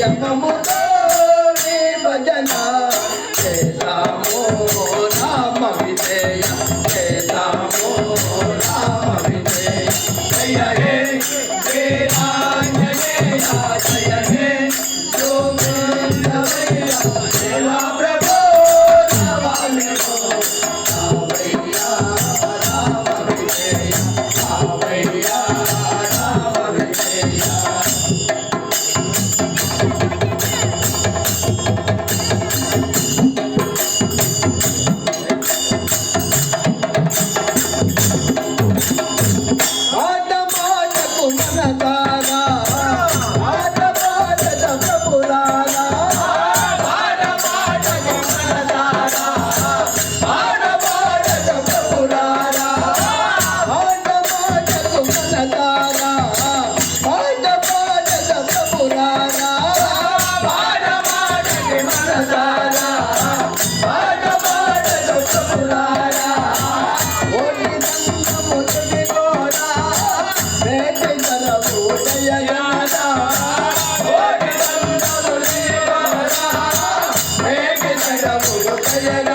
యమముతో భజన చేతామో రామ విజయ చేతామో రామ విజయ. జయ Yeah.